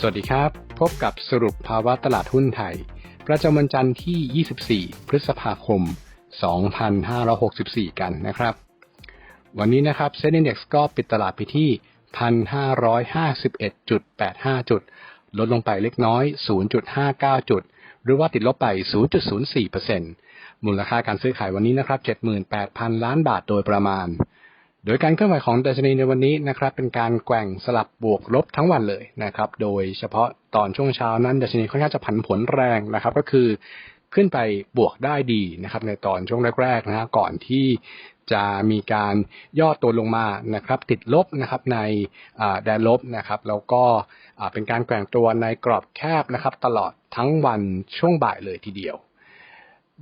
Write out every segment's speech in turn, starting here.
สวัสดีครับ พบกับสรุปภาวะตลาดหุ้นไทย ประจำวันจันทร์ที่ 24 พฤษภาคม 2564 กันนะครับ วันนี้นะครับเซ็นดี Index ก็ปิดตลาดไปที่ 1,551.85 จุด ลดลงไปเล็กน้อย 0.59 จุด หรือว่าติดลบไป 0.04%มูลค่าการซื้อขายวันนี้นะครับ 78,000 ล้านบาทโดยประมาณ โดยการเคลื่อนไหวของดัชนีในวันนี้นะครับเป็นการแกว่งสลับบวกลบทั้งวันเลยนะครับโดยเฉพาะตอนช่วงเช้านั้นดัชนีค่อนข้างจะผันผวนแรงนะครับ ก็คือขึ้นไปบวกได้ดีนะครับในตอนช่วงแรกๆนะฮะก่อนที่จะมีการย่อตัวลงมานะครับ ติดลบนะครับในแดนลบนะครับ แล้วก็เป็นการแกว่งตัวในกรอบแคบนะครับ ตลอดทั้งวันช่วงบ่ายเลยทีเดียว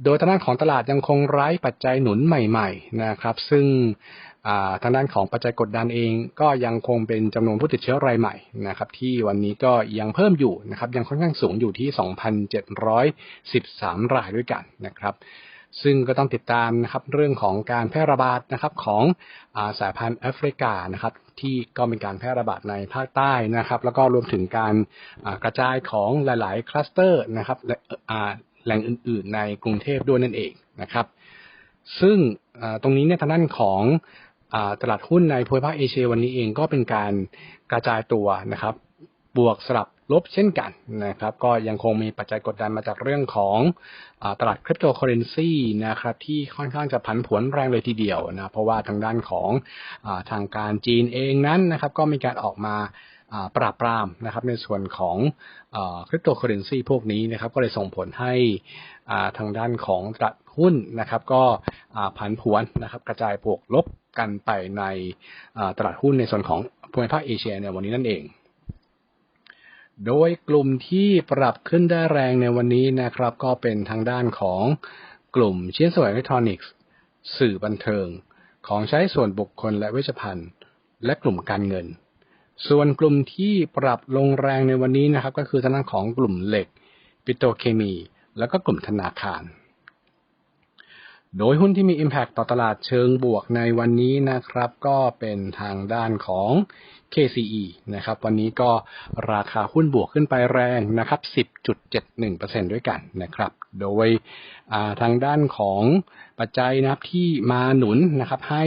โดยทางด้านของตลาดยังคงไร้ปัจจัยหนุนใหม่ๆนะครับ ซึ่งทางด้านของปัจจัยกดดันเอง ก็ยังคงเป็นจำนวนผู้ติดเชื้อรายใหม่นะครับ ที่วันนี้ก็ยังเพิ่มอยู่นะครับ ยังค่อนข้างสูงอยู่ที่ 2,713 รายด้วยกันนะครับ ซึ่งก็ต้องติดตามนะครับเรื่องของการแพร่ระบาดนะครับของอาสายพันธุ์แอฟริกานะครับ ที่ก็เป็นการแพร่ระบาดในภาคใต้นะครับ แล้วก็รวมถึงการกระจายของหลาย ๆ คลัสเตอร์นะครับ แหล่งอื่น ๆ ในกรุงเทพด้วยนั่นเองนะครับ ซึ่งตรงนี้เนี่ยทางด้านของตลาดหุ้นในภูมิภาคเอเชียวันนี้เองก็เป็นการกระจายตัวนะครับ บวกสลับลบเช่นกันนะครับ ก็ยังคงมีปัจจัยกดดันมาจากเรื่องของอตลาดคริปโตเคอเรนซีนะครับที่ค่อนข้างจะผันผวนแรงเลยทีเดียวนะเพราะว่าทางด้านของอทางการจีนเองนั้นนะครับ ก็มีการออกมา ปราบปรามนะครับในส่วนของคริปโตเคอเรนซีพวกนี้นะครับก็เลยส่งผลให้ทางด้านของตลาดหุ้นนะครับ ก็ผันผวนนะครับ กระจายบวกลบกันไปในตลาดหุ้นในส่วนของภูมิภาคเอเชียในวันนี้นั่นเอง โดยกลุ่มที่ปรับขึ้นได้แรงในวันนี้นะครับ ก็เป็นทางด้านของกลุ่มชิ้นส่วนอิเล็กทรอนิกส์ สื่อบันเทิง ของใช้ส่วนบุคคลและเวชภัณฑ์ และกลุ่มการเงิน ส่วนกลุ่มที่ปรับลงแรงในวันนี้นะครับ ก็คือทางด้านของกลุ่มเหล็ก ปิโตเคมี แล้วก็กลุ่มธนาคาร โดยหุ้นที่มี Impact ต่อตลาดเชิงบวกในวันนี้นะครับ ก็เป็นทางด้านของ KCE นะครับ วันนี้ก็ราคาหุ้นบวกขึ้นไปแรงนะครับ 10.71%ด้วยกันนะครับ โดยทางด้านของปัจจัยนะครับที่มาหนุนนะครับให้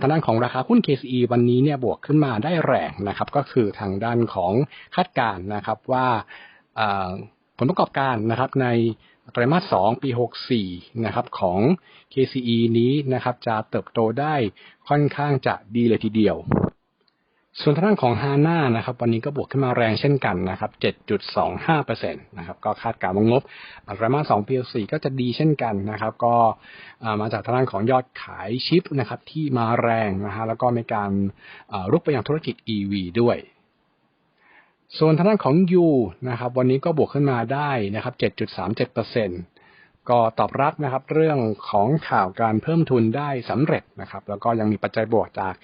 ทางด้านของราคาหุ้น KCE วันนี้เนี่ยบวกขึ้นมาได้แรงนะครับ ก็คือทางด้านของคาดการณ์นะครับว่าผลประกอบการนะครับใน ไตรมาส2ปี 64 นะครับของ KCE นี้นะครับจะเติบโตได้ค่อนข้างจะดีเลยทีเดียว ส่วนทางด้านของฮาน่านะครับวันนี้ก็บวกขึ้นมาแรงเช่นกันนะครับ 7.25%นะครับก็คาดการณ์ว่างบไตรมาส2ปี 64 ก็จะดีเช่นกันนะครับ ก็มาจากทางด้านของยอดขายชิปนะครับที่มาแรงนะฮะแล้วก็มีการรุกไปยังธุรกิจ EV ด้วย ส่วนทางด้านของยูนะครับ วันนี้ก็บวกขึ้นมาได้นะครับ 7.37%ก็ตอบรับนะครับ เรื่องของข่าวการเพิ่มทุนได้สำเร็จนะครับ แล้วก็ยังมีปัจจัยบวกจาก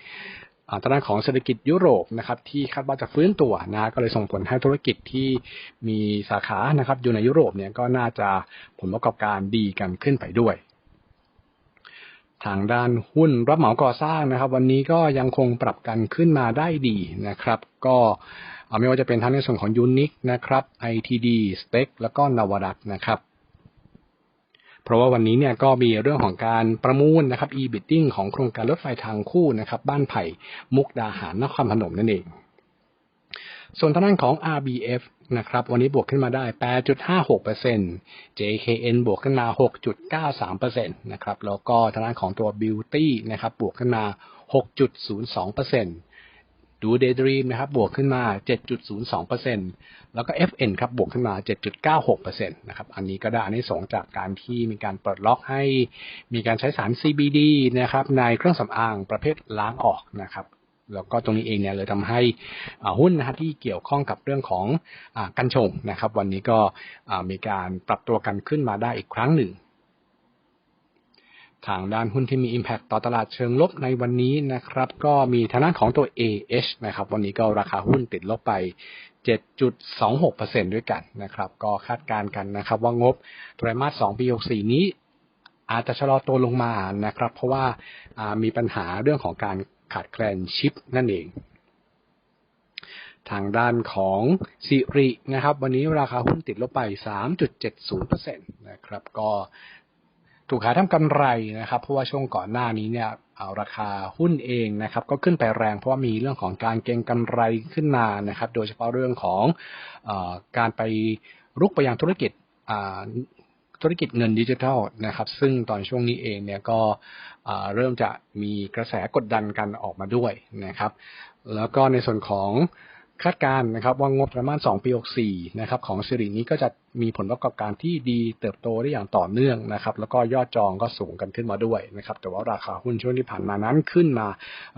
ทางด้านของเศรษฐกิจยุโรปนะครับ ที่คาดว่าจะฟื้นตัวนะก็เลยส่งผลให้ธุรกิจที่มีสาขานะครับ อยู่ในยุโรปเนี่ยก็น่าจะผลประกอบการดีกันขึ้นไปด้วยทางด้านหุ้นรับเหมาก่อสร้างนะครับ วันนี้ก็ยังคงปรับกันขึ้นมาได้ดีนะครับ ก็ ไม่ว่าจะเป็นทั้งในส่วนของยูนิคนะครับ ITD s t e กแล้วก็นวรัตนะครับ เพราะว่าวันนี้เนี่ยก็มีเรื่องของการประมูลนะครับ e-bidding ของโครงการรถไฟทางคู่นะครับ บ้านไผ่มุกดาหารนครพนมนั่นเอง ส่วนทางด้านของ RBF นะครับ วันนี้บวกขึ้นมาได้ 8.56% JKN บวกขึ้นมา 6.93%นะครับ แล้วก็ทางด้านของตัว Beauty นะครับ บวกขึ้นมา 6.02% ดูเดย์ดรีมนะครับบวกขึ้นมา 7.02%แล้วก็ FN ครับบวกขึ้นมา 7.96%นะครับอันนี้ก็ได้อันนี้สงจากการที่มีการเปิดล็อกให้มีการใช้สาร CBD นะครับในเครื่องสำอางประเภทล้างออกนะครับแล้วก็ตรงนี้เองเนี่ยเลยทำให้หุ้นนะฮะที่เกี่ยวข้องกับเรื่องของอกัญชงนะครับ วันนี้ก็มีการปรับตัวกันขึ้นมาได้อีกครั้งหนึ่ง ทางด้านหุ้นที่มี Impact ต่อตลาดเชิงลบในวันนี้นะครับ ก็มีทางด้านของตัว AH นะครับ วันนี้ก็ราคาหุ้นติดลบไป 7.26%ด้วยกันนะครับ ก็คาดการณ์กันนะครับ ว่างบไตรมาส 2 ปี 64 นี้ อาจจะชะลอตัวลงมานะครับ เพราะว่ามีปัญหาเรื่องของการขาดแคลนชิปนั่นเองทางด้านของสิรินะครับ วันนี้ราคาหุ้นติดลบไป 3.70%นะครับ ก็ ถูกขายทำกำไรนะครับ เพราะว่าช่วงก่อนหน้านี้เนี่ยเอาราคาหุ้นเองนะครับ ก็ขึ้นไปแรงเพราะว่ามีเรื่องของการเก็งกำไรขึ้นมานะครับ โดยเฉพาะเรื่องของอการไปรุกไปยังธุรกิจธุรกิจเงินดิจิทัลนะครับ ซึ่งตอนช่วงนี้เองเนี่ยก็เริ่มจะมีกระแสกดดันกันออกมาด้วยนะครับ แล้วก็ในส่วนของ คาดการณ์นะครับว่างบประมาณ 2 ปี 64 นะครับของสิรินี้ก็จะมีผลประกอบการที่ดีเติบโตได้อย่างต่อเนื่องนะครับ แล้วก็ยอดจองก็สูงกันขึ้นมาด้วยนะครับ แต่ว่าราคาหุ้นช่วงที่ผ่านมานั้นขึ้นมา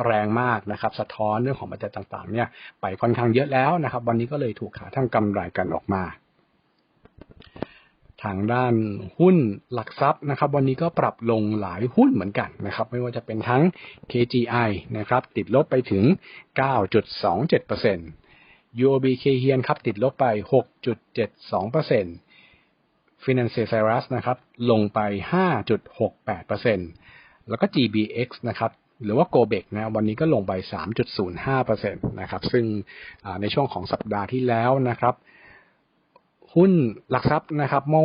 แรงมากนะครับ สะท้อนเรื่องของปัจจัยต่างๆ เนี่ยไปค่อนข้างเยอะแล้วนะครับ วันนี้ก็เลยถูกขายทำกำไรกันออกมาทางด้านหุ้นหลักทรัพย์นะครับ วันนี้ก็ปรับลงหลายหุ้นเหมือนกันนะครับ ไม่ว่าจะเป็นทั้ง KGI นะครับ ติดลบไปถึง 9.27% UOB k h i a n ครับติดลบไป 6.72% Finance Cyrus นะครับลงไป 5.68%แล้วก็ GBX นะครับหรือว่า Gobex นะวันนี้ก็ลงไป 3.05%นะครับซึ่งในช่วงของสัปดาห์ที่แล้วนะครับหุ้นหลักทรัพย์นะครับเมื่อ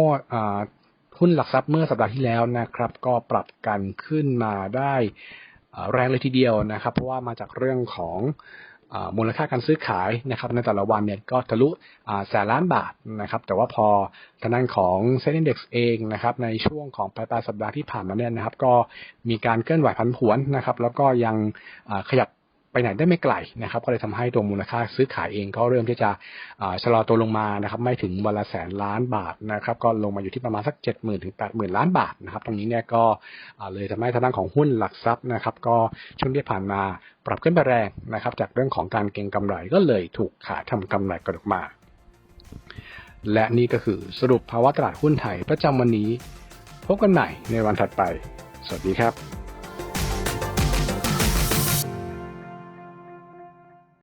หุ้นหลักทรัพย์เมื่อสัปดาห์ที่แล้วนะครับ ก็ปรับกันขึ้นมาได้แรงเลยทีเดียวนะครับ เพราะว่ามาจากเรื่องของ มูลค่าการซื้อขายนะครับในแต่ละวันเนี่ยก็ทะลุแสนล้านบาทนะครับ แต่ว่าพอทางด้านของเซ็นดี x เองนะครับในช่วงของปลายปลายสัปดาห์ที่ผ่านมาเนี่ยนะครับ ก็มีการเคลื่อนไหวผันผวนนะครับ แล้วก็ยังขยับ ไปไหนได้ไม่ไกลนะครับ ก็เลยทำให้ตัวมูลค่าซื้อขายเองก็เริ่มที่จะชะลอตัวลงมานะครับ ไม่ถึงวันละแสนล้านบาทนะครับ ก็ลงมาอยู่ที่ประมาณสักเจ็ดหมื่นถึงแปดหมื่นล้านบาทนะครับ ตรงนี้เนี่ยก็เลยทำให้ทางด้านของหุ้นหลักทรัพย์นะครับ ก็ช่วงที่ผ่านมาปรับขึ้นไปแรงนะครับ จากเรื่องของการเก็งกำไรก็เลยถูกขายทำกำไรกระดกมา และนี่ก็คือสรุปภาวะตลาดหุ้นไทยประจำวันนี้พบกันใหม่ในวันถัดไป สวัสดีครับ